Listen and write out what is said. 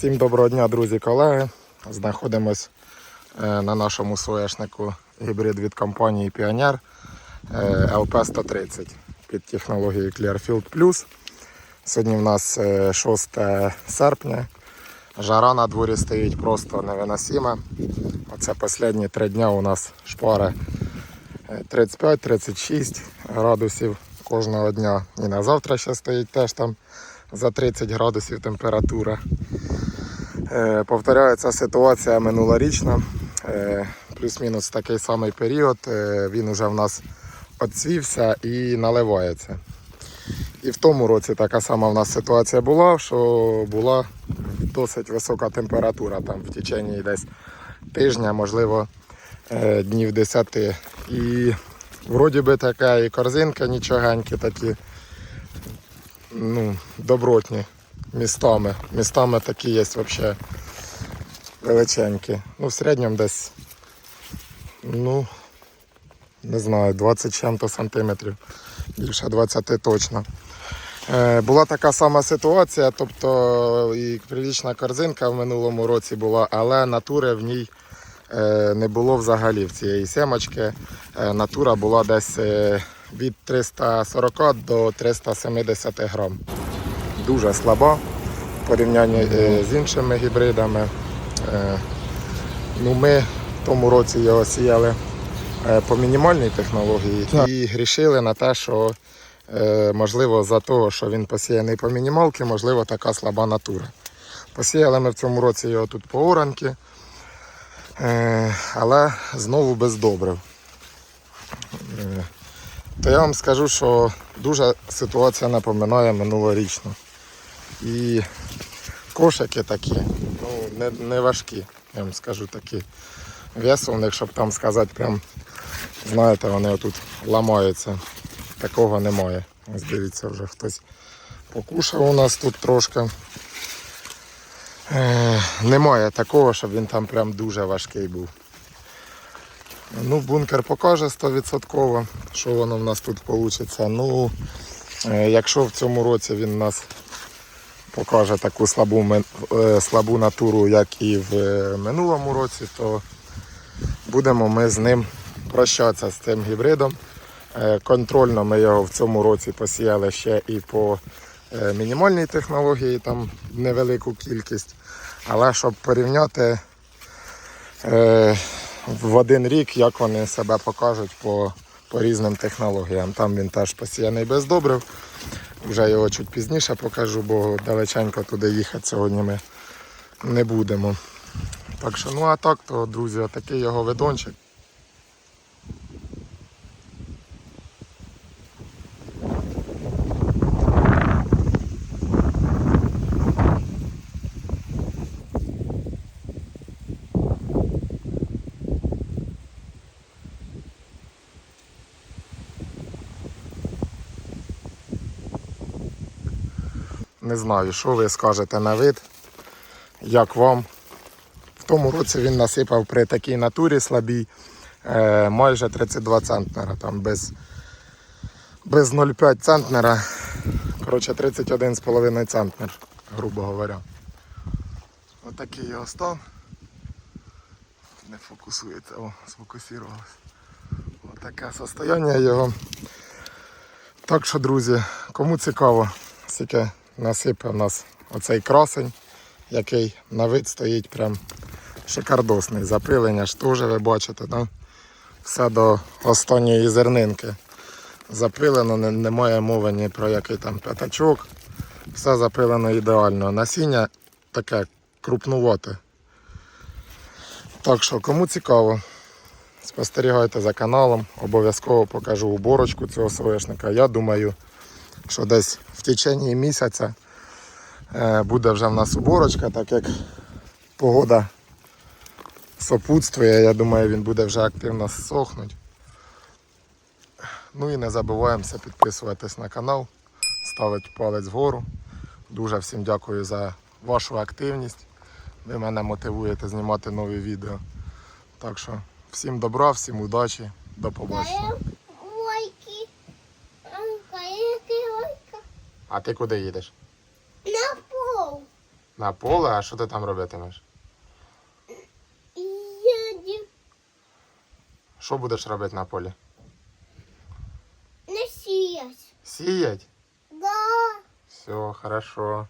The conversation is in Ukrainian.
Всім доброго дня, друзі, колеги. Знаходимось е, на нашому соняшнику гібрид від компанії Pioneer е, LP130 під технологією Clearfield Plus. Сьогодні в нас е, 6 серпня. Жара на дворі стоїть просто невиносима. Оце останні три дні у нас шпари е, 35-36 градусів кожного дня. І на завтра ще стоїть теж там за 30 градусів температура. Е, Повторяється ситуація минулорічна. Е, Плюс-мінус такий самий період. Е, Він уже в нас оцвівся і наливається. І в тому році така сама в нас ситуація була, що була досить висока температура там в течение десь тижня, можливо, днів 10. І вроді би така і корзинка нічогенькі такі, ну, добротні містами. Містами такі є взагалі величенькі. Ну, в середньому десь, ну, не знаю, 20 чим-то сантиметрів. Більше 20 точно. Е, була така сама ситуація, тобто і прилічна корзинка в минулому році була, але натури в ній е, не було взагалі в цієї семочки. Е, натура була десь від 340 до 370 грам. Дуже слаба в порівнянні е, з іншими гібридами. Е, Ну, ми в тому році його сіяли е, по мінімальній технології і грішили на те, що можливо за того, що він посіяний по мінімалки, можливо, така слаба натура. Посіяли ми в цьому році його тут по оранки, але знову без добрив. То я вам скажу, що дуже ситуація напоминає минулорічну. І кошики такі, ну, не, не важкі, я вам скажу такі. Весу в них, щоб там сказати, прям, знаєте, вони отут ламаються. Такого немає. Ось дивіться, вже хтось покушав у нас тут трошки. Е, немає такого, щоб він там прям дуже важкий був. Ну, бункер покаже 100%, що воно в нас тут вийде. Ну, е, якщо в цьому році він у нас покаже таку слабу, е, слабу натуру, як і в е, минулому році, то будемо ми з ним прощатися з цим гібридом. Е, Контрольно ми його в цьому році посіяли ще і по мінімальній технології, там невелику кількість. Але щоб порівняти в один рік, як вони себе покажуть по, по різним технологіям. Там він теж посіяний без добрив. Вже його чуть пізніше покажу, бо далеченько туди їхати сьогодні ми не будемо. Так що, ну а так, то, друзі, такий його видончик. Не знаю, що ви скажете на вид, як вам. В тому році він насипав при такій натурі слабій е, майже 32 центнера, там без, без 0,5 центнера. Коротше, 31,5 центнер, грубо говоря. Отакий його стан. Не фокусується, о, сфокусувалось. Отаке состояння його. Так що, друзі, кому цікаво, скільки насипав нас оцей красень, який на вид стоїть прям шикардосний. Запилення ж теж ви бачите, да? все до останньої зернинки. Запилено, не- немає мови ні про який там п'ятачок. Все запилено ідеально. Насіння таке крупнувате. Так що, кому цікаво, спостерігайте за каналом, обов'язково покажу уборочку цього соняшника. Я думаю, що десь в течение місяця е, буде вже в нас уборочка, так як погода сопутствує, я думаю, він буде вже активно сохнути. Ну і не забуваємося підписуватись на канал, ставити палець вгору. Дуже всім дякую за вашу активність. Ви мене мотивуєте знімати нові відео. Так що всім добра, всім удачі, до побачення. А ти куди їдеш? На пол. На поле, а що ти там робитимеш? Їдем Що будеш робити на полі? не сіять. Сіять? Да. Все, хорошо.